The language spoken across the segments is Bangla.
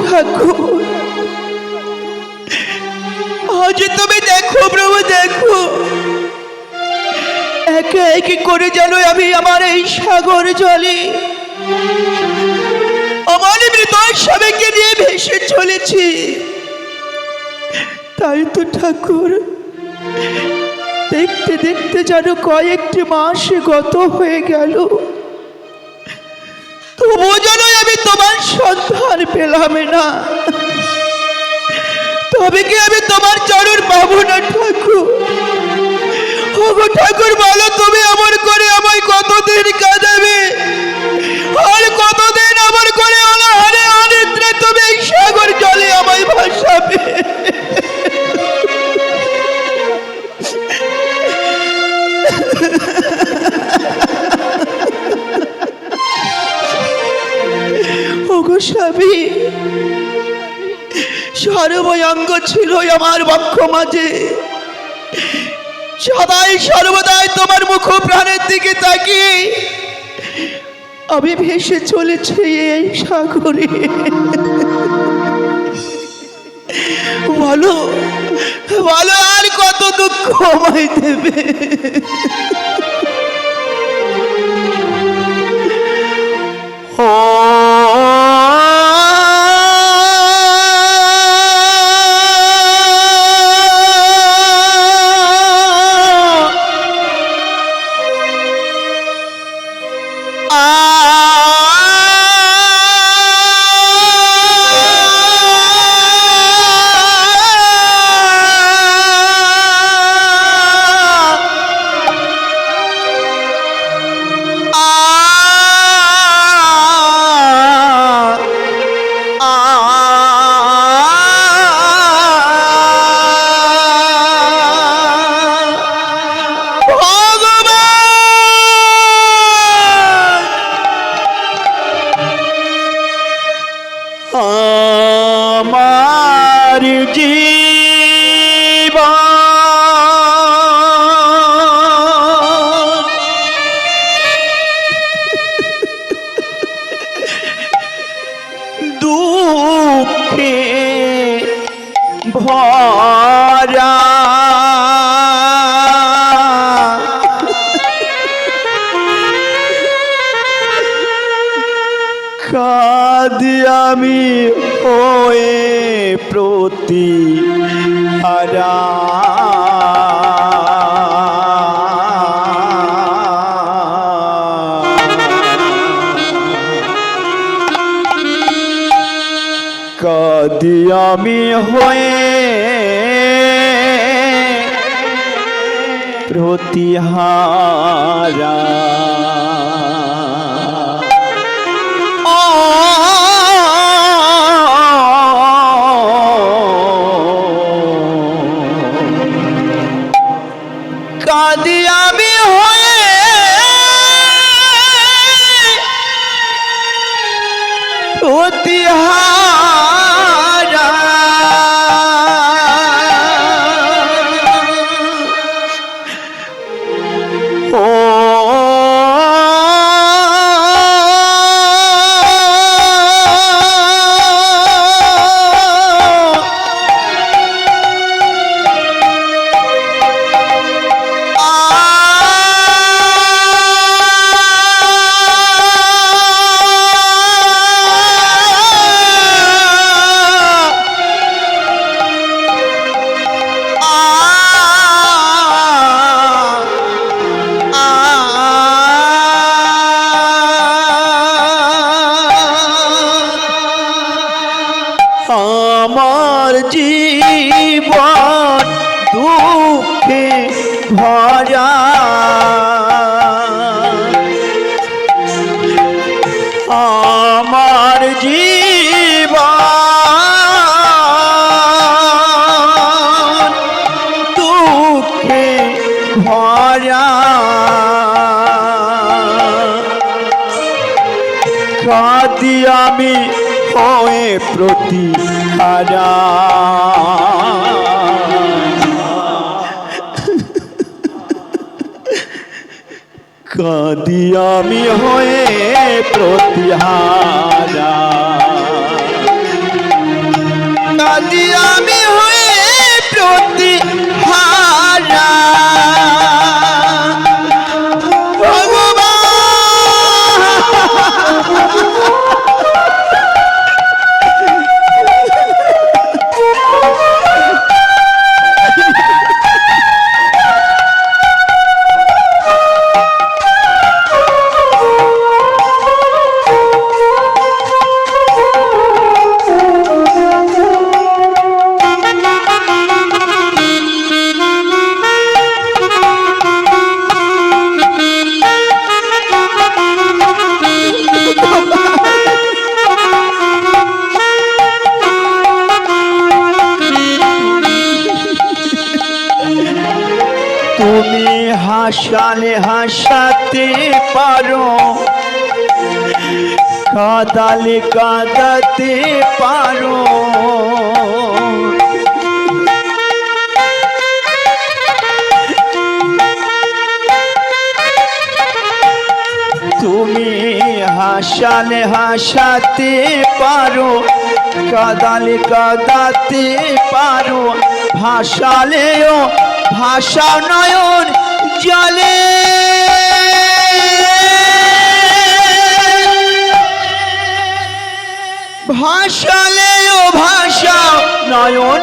ঠাকুর। আজ তুমি দেখো, প্রভু, দেখো। একে একে করে যেন আমি আমার এই সাগর জলে, আমার মৃত স্বামীকে নিয়ে ভেসে চলেছি। তাই তো ঠাকুর, দেখতে দেখতে যেন কয়েকটি মাস গত হয়ে গেল। তোমার সন্ধান পেলাম না। তবে কি আমি তোমার চরণ পাবো না, ঠাকুর? ঠাকুর, বলো তুমি আমার করে আমায় কতদিন কাঁদাবে? আর কতদিন আমার করে অনাহারে অনিদ্রে তুমি সাগর জলে আমায় ভাসাবে? সর্বয়ঙ্গ ছিল আমার বক্ষ মাঝে। সদাই সর্বদাই তোমার মুখ প্রাণের দিকে তাকিয়ে আমি ভেসে চলেছি এই সাগরে। বলো বলো আর কত দুঃখ আমায় দেবে? আমার ভরা কাঁদি আমি হয়ে প্রতি হারা কাঁদি আমি হয়ে প্রতিহারা আমি হয়ে প্রতি হারা কাঁদি আমি হয়ে প্রতিহারা কাঁদি আমি হাসালে হাসাতে পারো। কাদালে কাদাতে পারো। তুমি হাসালে হাসাতে পারো, কাদালে কাদাতে পারো। ভাসালেও ভাষা নয়ন জলে ভাসালেও ভাষা নয়ন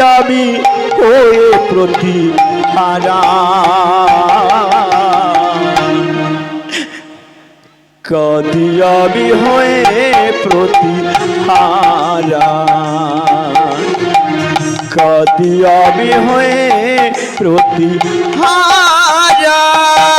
আমি হয়ে প্রতি হারা। কাঁদি আমি হয়ে প্রতি হারা। কাঁদি আমি হয়ে প্রতি হারা।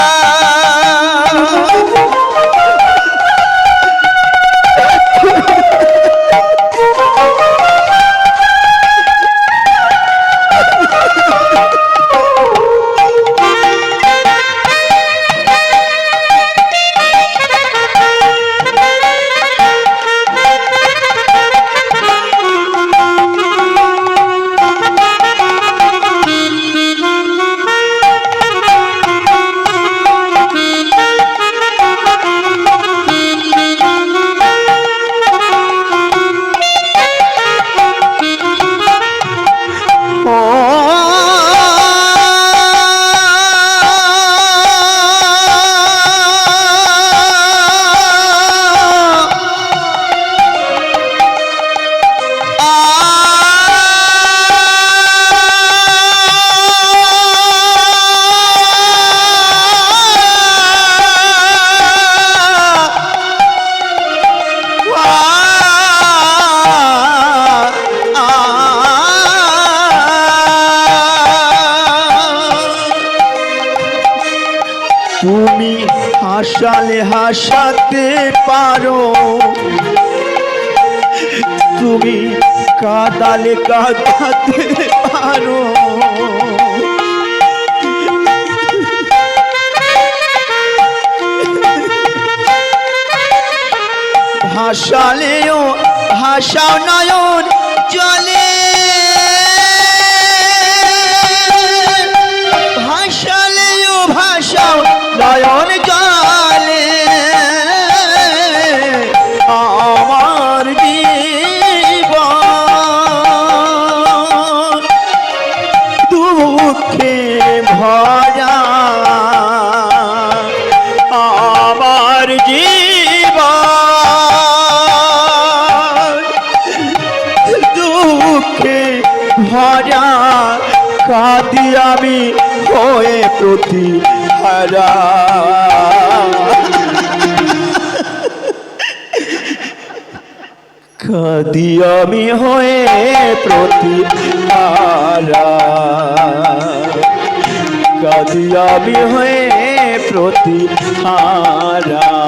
কাদালে কাদাতে পারো। ভাসালেও ভাষা নয়ন জলে ভাসালেও ভাষাও নয়ন কাঁদি আমি হয়ে প্রতি হারা। কাঁদি আমি হয়ে প্রতি হারা। কাঁদি আমি হয়ে প্রতি হারা।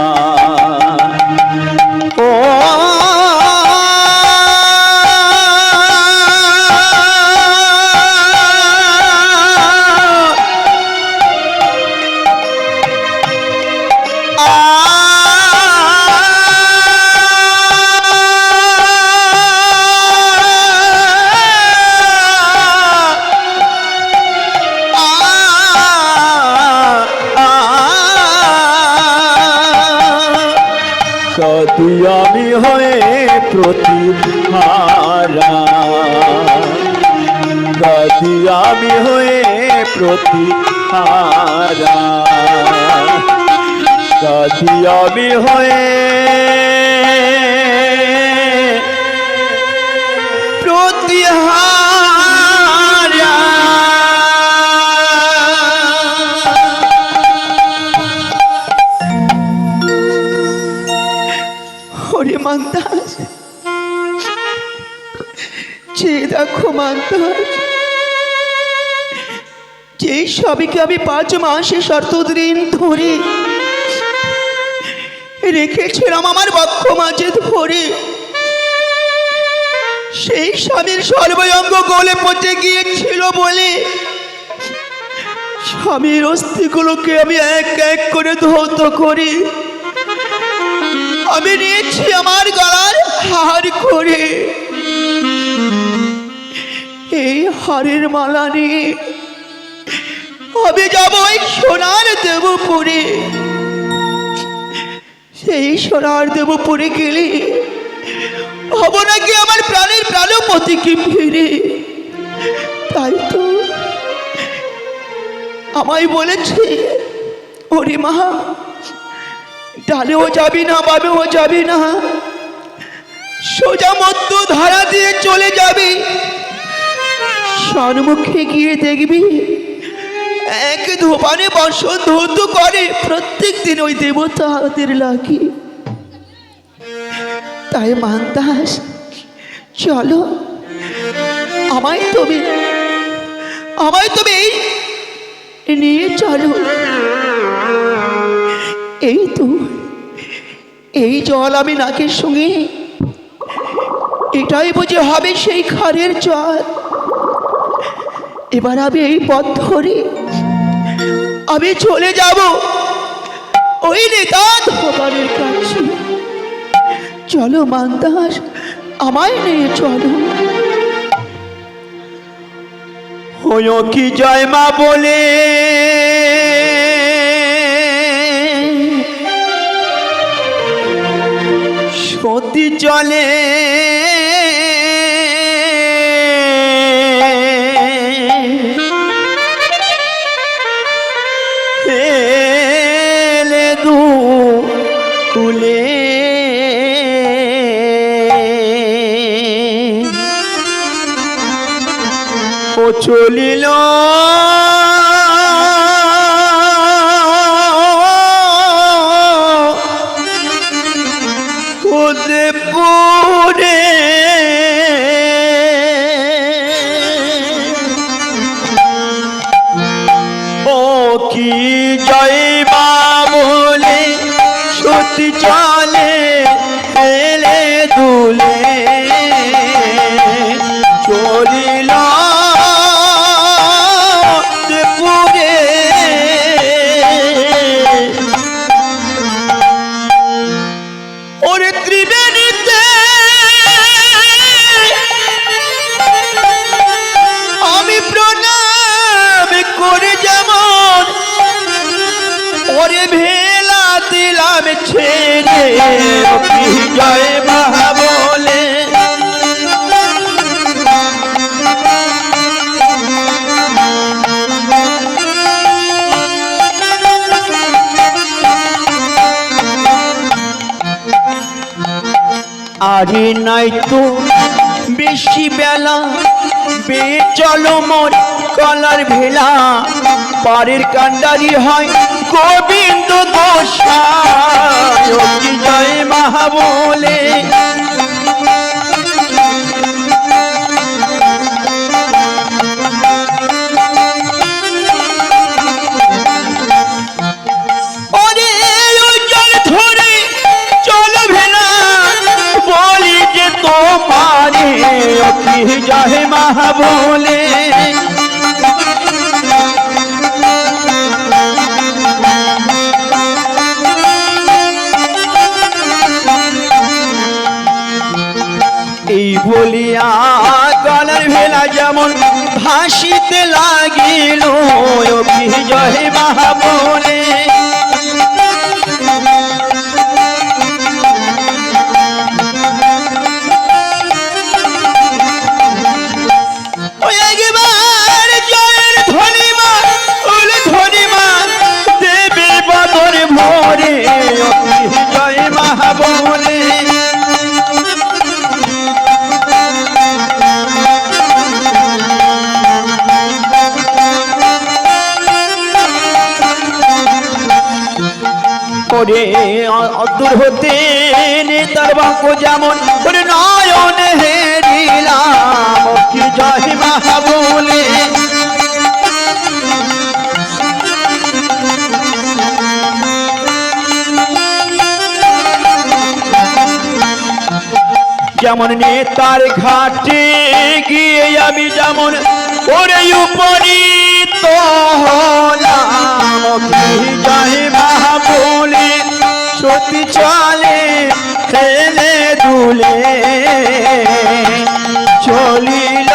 আমি হয়ে প্রতিহারা। যদি আমি হয়ে প্রতিহারা। দেখো মান্তাস যে সবইকে আমি পাঁচ মাসে শর্ত দিন ধরে রেখেছিলাম আমার বক্ষ মাঝে ধরে? সেই স্বামীর সর্বঙ্গ গলে পচে গিয়েছিল বলে স্বামীর অস্থিগুলোকে আমি এক এক করে ধৌত করি আমি নিয়েছি আমার গলার হার করে। এই হারের মালা নিয়ে আমি যাব ওই সোনার দেবপুরে। সেই সোনার দেবপুরে গেলে হব নাকি আমার প্রাণের প্রাণপতিকে ফিরে? তাই তো আমায় বলেছে, ওরে মা, ডালেও যাবি না বাবেও যাবি না। সোজা মধ্য ধারা দিয়ে চলে যাবি। সন্মুখে গিয়ে দেখবি এক ধোপানে বসন ধৌত করে প্রত্যেক দিন ওই দেবতাদের লাগি। তাই মান্দাস, চলো, আমায় তুমি আমায় তুমি এই নিয়ে চলো। এই তো, এই জল আমি নাকের সঙ্গে, এটাই বুঝে হবে সেই খারের জল। এবার আমি এই পথ ধরে। আমি চলে যাব। ওই নেতা ধোপানের কাছে চলো মান্দাস আমায় নিয়ে চলো। হইও কি জয় মা বলে? সতী চলে। চলিল। নাই তো বেশি বেলা। বে, চলো মোর কলার ভেলা। পারের কান্ডারি হয় গোবিন্দ দোষা। জয় মহা বলে জয় মহা এই বলিয়া গলার ভেলা যেমন ভাসিতে লাগিল বিজয় মহা বলে যেমন নেতার ঘাটে গিয়ে আমি যেমন ওরে উপনীত হলাম। বলে সত্যি চলে খেলে দুলে, চলিল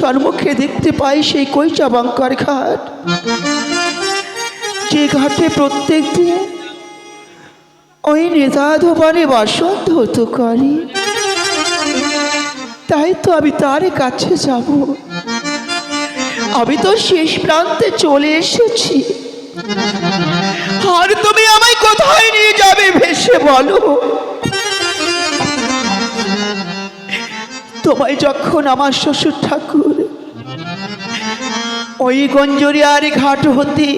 তো দেখতে পাই সেই কৈচা বাঙ্কার ঘাট। যে ঘাটে প্রত্যেক দিন ওই নেতা ধোবানে বসন্ত হতো করে তাই তো আমি তার কাছে যাব। আমি তো শেষ প্রান্তে চলে এসেছি। আর তুমি আমায় কোথায় নিয়ে যাবে ভেসে বলো? তোমায় যখন আমার শ্বশুর ঠাকুর ওই গঞ্জরিয়ার ঘাট হতে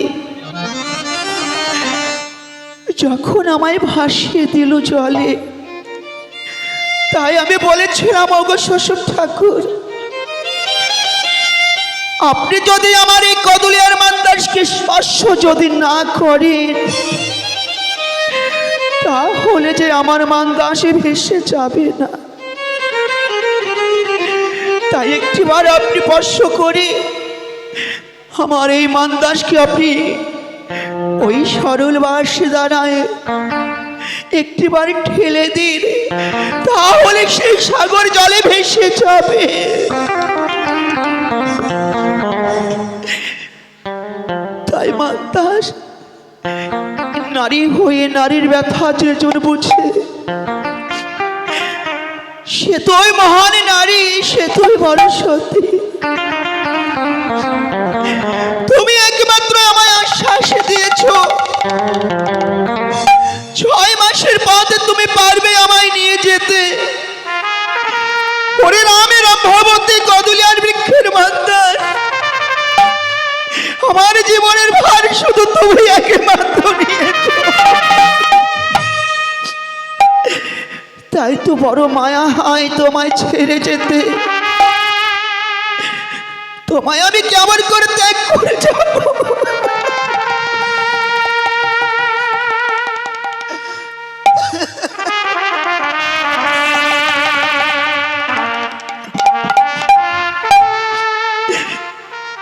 যখন আমায় ভাসিয়ে দিল জলে, তাই আমি বলেছিলাম, ওগো শ্বশুর ঠাকুর, আপনি যদি আমার এই কদলিয়ার মান্দাসকে স্পর্শ যদি না করেন, তাহলে যে আমার মান্দাসে ভেসে যাবে না। তাই একটিবার আপনি স্পর্শ করে আমার এই মান্দাসকে আপনি ওই সরল বাসে দাঁড়ায় একটিবার ঠেলে দিন, তাহলে সেই সাগর জলে ভেসে যাবে। তাই মান্দাস, নারী হয়ে নারীর ব্যথা যে বুঝে সে তোই মহান নারী, সে তুই বড় সতী। তুমি একমাত্র আমায় আশ্বাস দিয়েছ। ছয় মাসের পথে তুমি পারবে আমায় নিয়ে যেতে। ওরে রামের অভাবতী কদলিয়ার বৃক্ষের মান্দার আমার জীবনের ভার শুধু তুমি একমাত্র নিয়েছো। তাই তো বড় মায়া হয় তোমায় ছেড়ে যেতে। তোমায় আমি কেমন করে ত্যাগ করে যাব?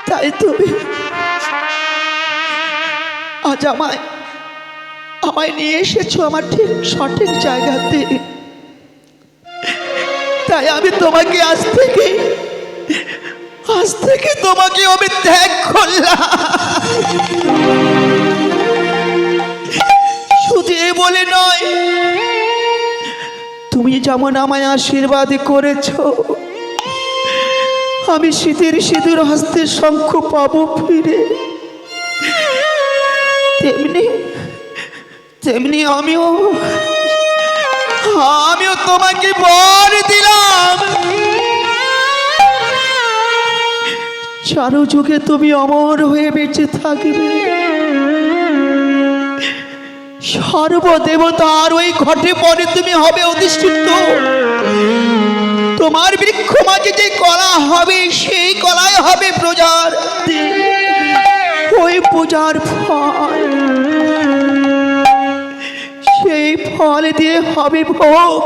তাই তুমি আজ আমায় আমায় নিয়ে এসেছ আমার ঠিক সঠিক জায়গাতে। তাই আমি তোমাকে আজ থেকে আজ থেকে তোমাকে আমি ত্যাগ করলাম। শুধু এ বলে নয়, তুমি যেমন আমায় আশীর্বাদ করেছ, আমি শীতের সিঁদুর হস্তে শঙ্খ পাবো ফিরে। তেমনি তেমনি আমিও আমিও তোমাকে বর দিলাম। চারু যুগে তুমি অমর হয়ে বেঁচে থাকবে। সর্বদেবতার ওই ঘটে পরে তুমি হবে অধিষ্ঠিত। তোমার বৃক্ষ মাঝে যে কলা হবে, সেই কলায় হবে প্রজার। ওই পূজার ফল। ফল দিয়ে হবে ভোগ।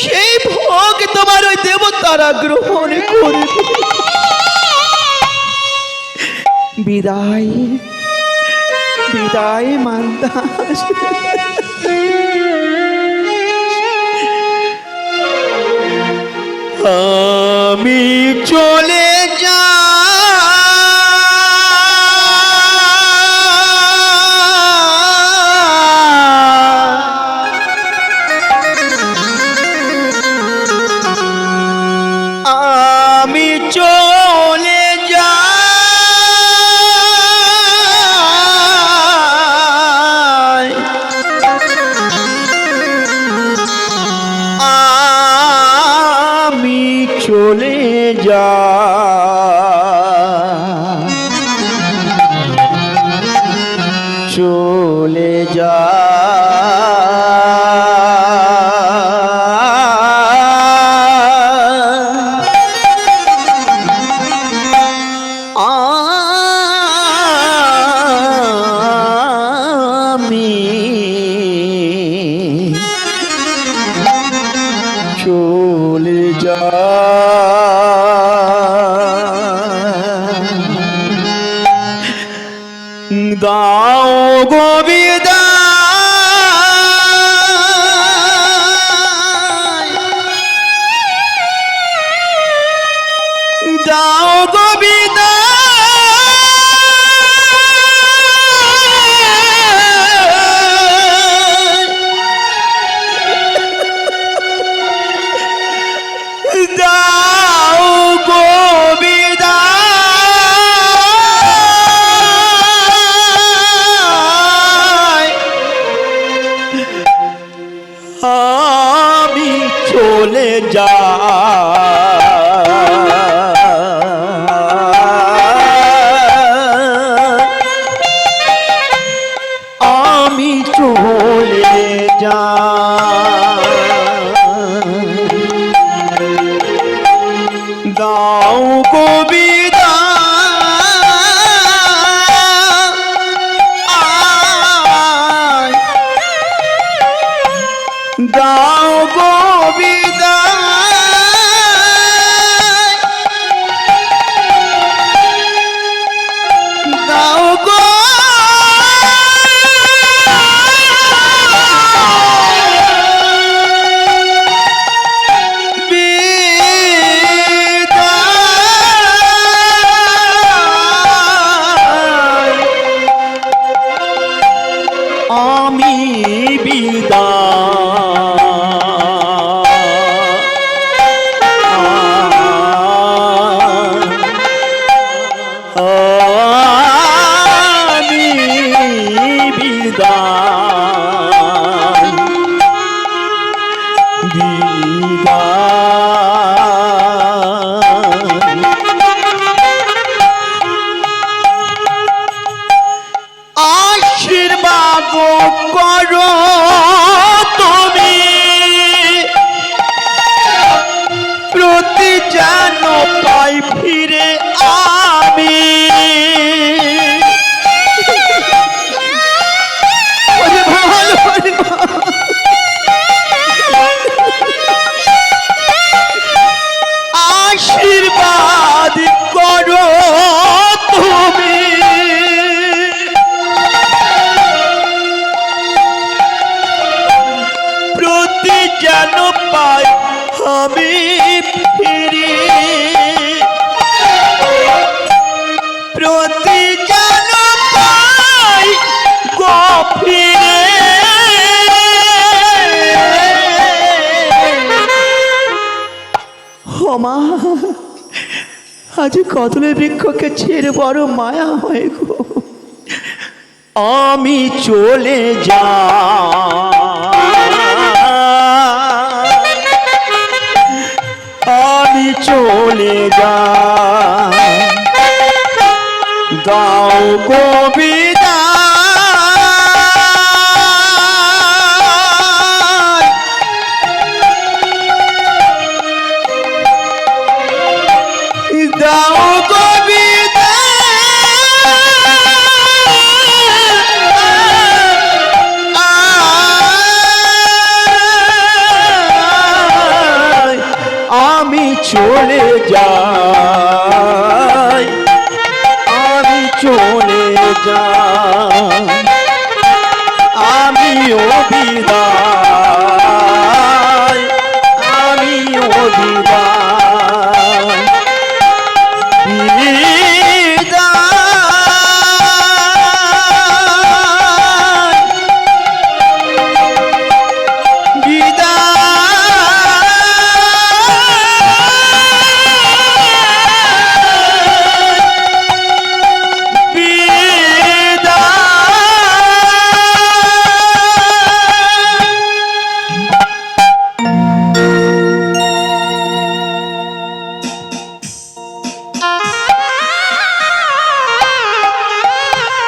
সেই ভোগ তোমার ওই দেবতারা গ্রহণ করবে। বিদায় বিদায় মান্দাস। আমি চলে দাও গো। 光荣。ক্ষমা আজ কদলের বৃক্ষকে ছেড়ে বড় মায়া হয়ে গো। আমি চলে যা। আমি চলে যা। দাও কবিতা চলে যাই আমি চলে যা